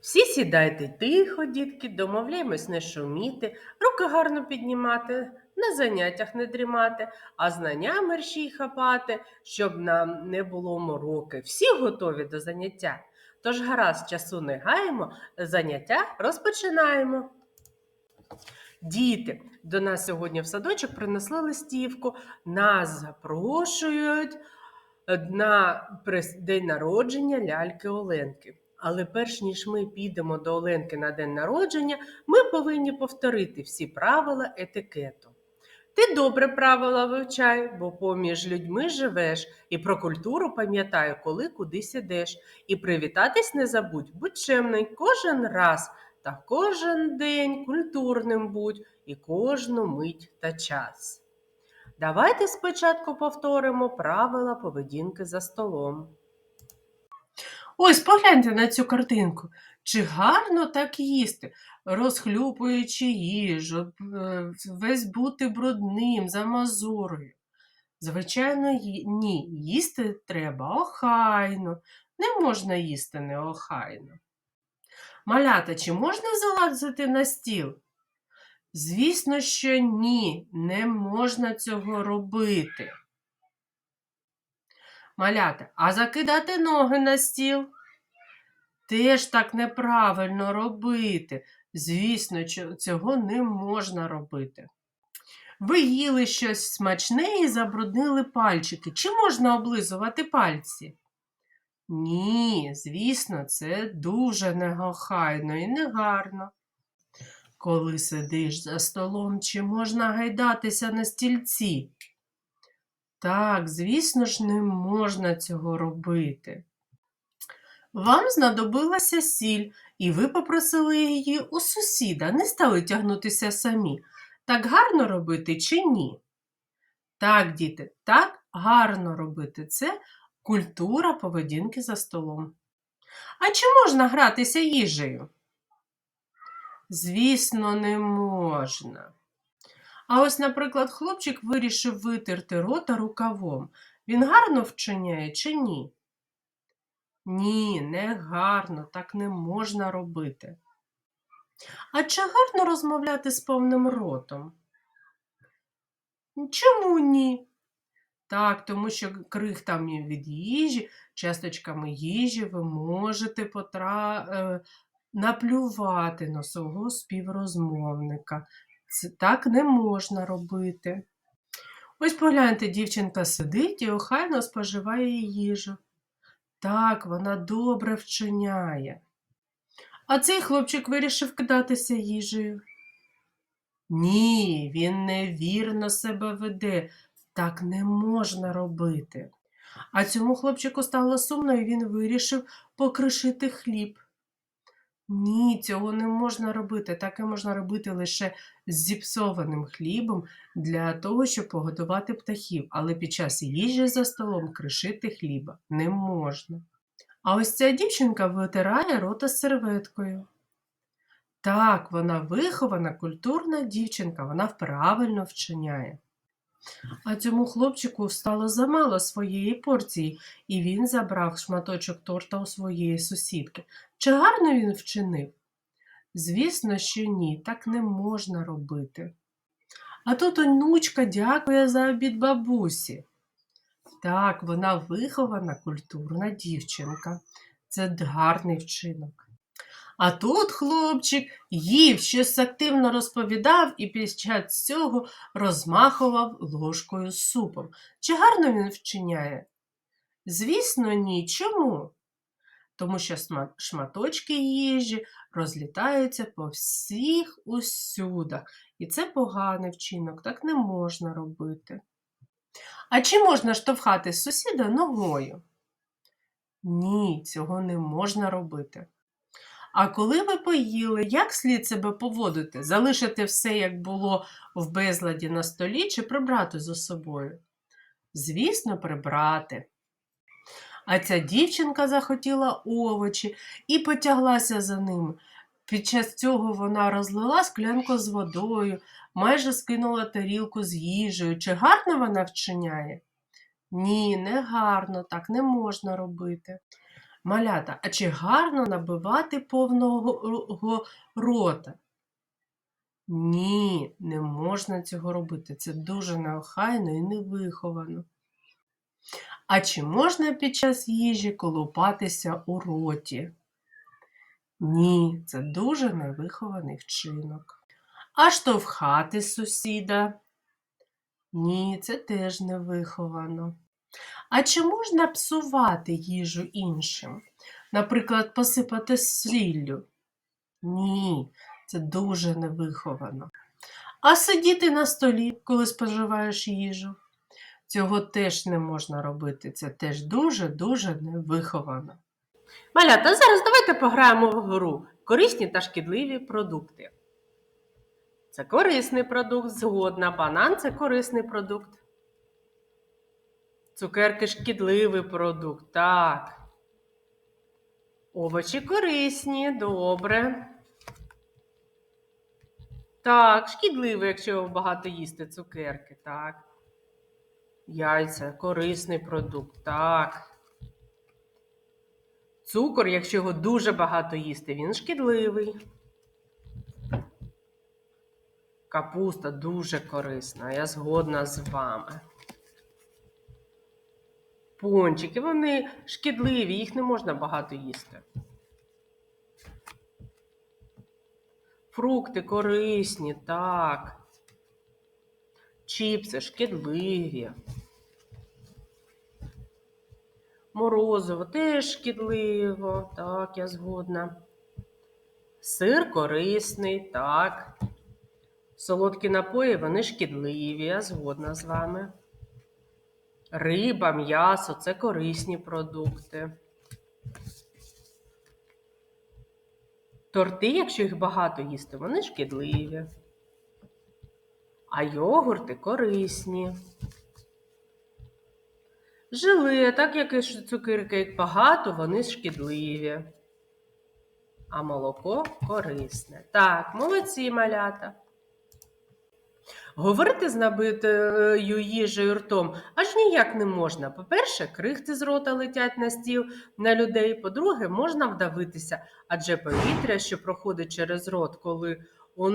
Всі сідайте тихо, дітки, домовляємось не шуміти, руки гарно піднімати, на заняттях не дрімати, а знання мерщій хапати, щоб нам не було мороки. Всі готові до заняття. Тож гаразд часу не гаємо, заняття розпочинаємо. Діти, до нас сьогодні в садочок принесли листівку. Нас запрошують на день народження ляльки Оленки. Але перш ніж ми підемо до Оленки на день народження, ми повинні повторити всі правила етикету. Ти добре правила вивчай, бо поміж людьми живеш, і про культуру пам'ятай, коли кудись ідеш. І привітатись не забудь, будь чемний кожен раз, та кожен день культурним будь, і кожну мить та час. Давайте спочатку повторимо правила поведінки за столом. Ось погляньте на цю картинку. Чи гарно так їсти, розхлюпуючи їжу, е, весь бути брудним, замазурою. Звичайно, ні, їсти треба охайно, не можна їсти неохайно. Малята, чи можна залазити на стіл? Звісно, що ні, не можна цього робити. Малята, а закидати ноги на стіл? Теж так неправильно робити. Звісно, цього не можна робити. Ви їли щось смачне і забруднили пальчики. Чи можна облизувати пальці? Ні, звісно, це дуже неохайно і негарно. Коли сидиш за столом, чи можна гайдатися на стільці? Так, звісно ж, не можна цього робити. Вам знадобилася сіль, і ви попросили її у сусіда, не стали тягнутися самі. Так гарно робити чи ні? Так, діти, так гарно робити. Це культура поведінки за столом. А чи можна гратися їжею? Звісно, не можна. А ось, наприклад, хлопчик вирішив витерти рота рукавом. Він гарно вчиняє чи ні? Ні, не гарно, так не можна робити. А чи гарно розмовляти з повним ротом? Чому ні? Так, тому що крихтами від їжі, часточками їжі ви можете потра... е, наплювати на свого співрозмовника. Це так не можна робити. Ось погляньте, дівчинка сидить і охайно споживає їжу. Так, вона добре вчиняє. А цей хлопчик вирішив кидатися їжею. Ні, він невірно себе веде. Так не можна робити. А цьому хлопчику стало сумно, і він вирішив покришити хліб. Ні, цього не можна робити. Таке можна робити лише з зіпсованим хлібом для того, щоб погодувати птахів. Але під час їжі за столом кришити хліба не можна. А ось ця дівчинка витирає рота серветкою. Так, вона вихована, культурна дівчинка, вона правильно вчиняє. А цьому хлопчику стало замало своєї порції, і він забрав шматочок торта у своєї сусідки. Чи гарно він вчинив? Звісно, що ні, так не можна робити. А тут онучка дякує за обід бабусі. Так, вона вихована, культурна дівчинка. Це гарний вчинок. А тут хлопчик їв, щось активно розповідав і під час цього розмахував ложкою з супом. Чи гарно він вчиняє? Звісно, ні. Чому? Тому що шматочки їжі розлітаються по всіх усюдах. І це поганий вчинок, так не можна робити. А чи можна штовхати сусіда ногою? Ні, цього не можна робити. А коли ви поїли, як слід себе поводити? Залишити все, як було в безладі на столі, чи прибрати за собою? Звісно, прибрати. А ця дівчинка захотіла овочі і потяглася за ними. Під час цього вона розлила склянку з водою, майже скинула тарілку з їжею. Чи гарно вона вчиняє? Ні, не гарно, так не можна робити. Малята, а чи гарно набивати повного рота? Ні, не можна цього робити. Це дуже неохайно і невиховано. А чи можна під час їжі колупатися у роті? Ні, це дуже невихований вчинок. А штовхати сусіда? Ні, це теж невиховано. А чи можна псувати їжу іншим? Наприклад, посипати сіллю? Ні, це дуже невиховано. А сидіти на столі, коли споживаєш їжу? Цього теж не можна робити. Це теж дуже-дуже невиховано. Малята, зараз давайте пограємо в гру корисні та шкідливі продукти. Це корисний продукт, згодна. Банан це корисний продукт. Цукерки шкідливий продукт. Так. Овочі корисні, добре. Так, шкідливий, якщо багато їсти цукерки, так. Яйця корисний продукт, так. Цукор, якщо його дуже багато їсти, він шкідливий. Капуста дуже корисна, я згодна з вами. Пончики, вони шкідливі, їх не можна багато їсти. Фрукти корисні, так. Чіпси шкідливі. Морозиво теж шкідливо, так, я згодна. Сир корисний, так. Солодкі напої, вони шкідливі, я згодна з вами. Риба, м'ясо це корисні продукти. Торти, якщо їх багато їсти, вони шкідливі. А йогурти корисні. Желе, так як і цукерки, як багато, вони шкідливі. А молоко корисне. Так, молодці малята. Говорити з набитою їжею ртом аж ніяк не можна. По-перше, крихти з рота летять на стіл на людей. По-друге, можна вдавитися, адже повітря, що проходить через рот, коли у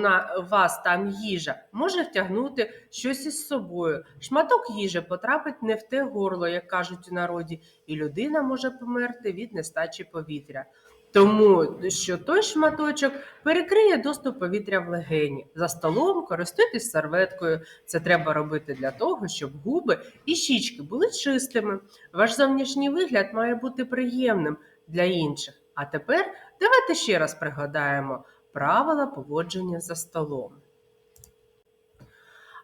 вас там їжа, може втягнути щось із собою. Шматок їжі потрапить не в те горло, як кажуть у народі, і людина може померти від нестачі повітря. Тому що той шматочок перекриє доступ повітря в легені. За столом користуйтесь серветкою. Це треба робити для того, щоб губи і щічки були чистими. Ваш зовнішній вигляд має бути приємним для інших. А тепер давайте ще раз пригадаємо правила поводження за столом.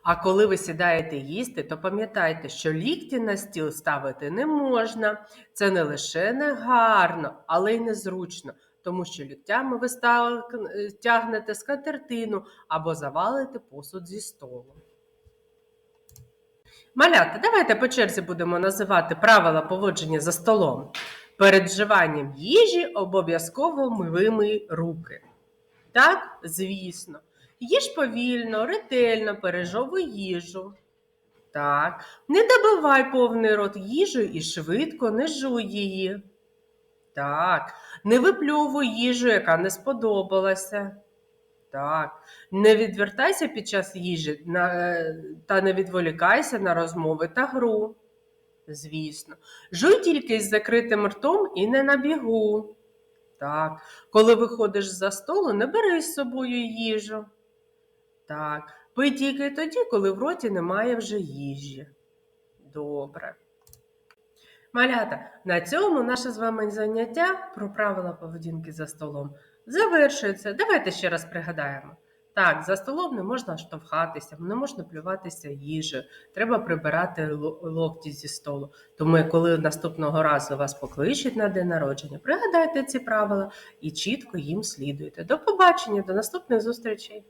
А коли ви сідаєте їсти, то пам'ятайте, що лікті на стіл ставити не можна. Це не лише не гарно, але й незручно, тому що ліктями ви тягнете скатертину або завалите посуд зі столу. Малята, давайте по черзі будемо називати правила поводження за столом. Перед вживанням їжі обов'язково вимий руки. Так, звісно. Їж повільно, ретельно, пережовуй їжу. Так, не добивай повний рот їжею і швидко не жуй її. Так, не випльовуй їжу, яка не сподобалася. Так, не відвертайся під час їжі е, та не відволікайся на розмови та гру. Звісно, жуй тільки з закритим ртом і не на бігу. Так, коли виходиш за столу, не бери з собою їжу. Так, пий тільки тоді, коли в роті немає вже їжі. Добре. Малята, на цьому наше з вами заняття про правила поведінки за столом завершується. Давайте ще раз пригадаємо. Так, за столом не можна штовхатися, не можна плюватися їжею, треба прибирати локті зі столу. Тому, коли наступного разу вас покличуть на день народження, пригадайте ці правила і чітко їм слідуйте. До побачення, до наступних зустрічей!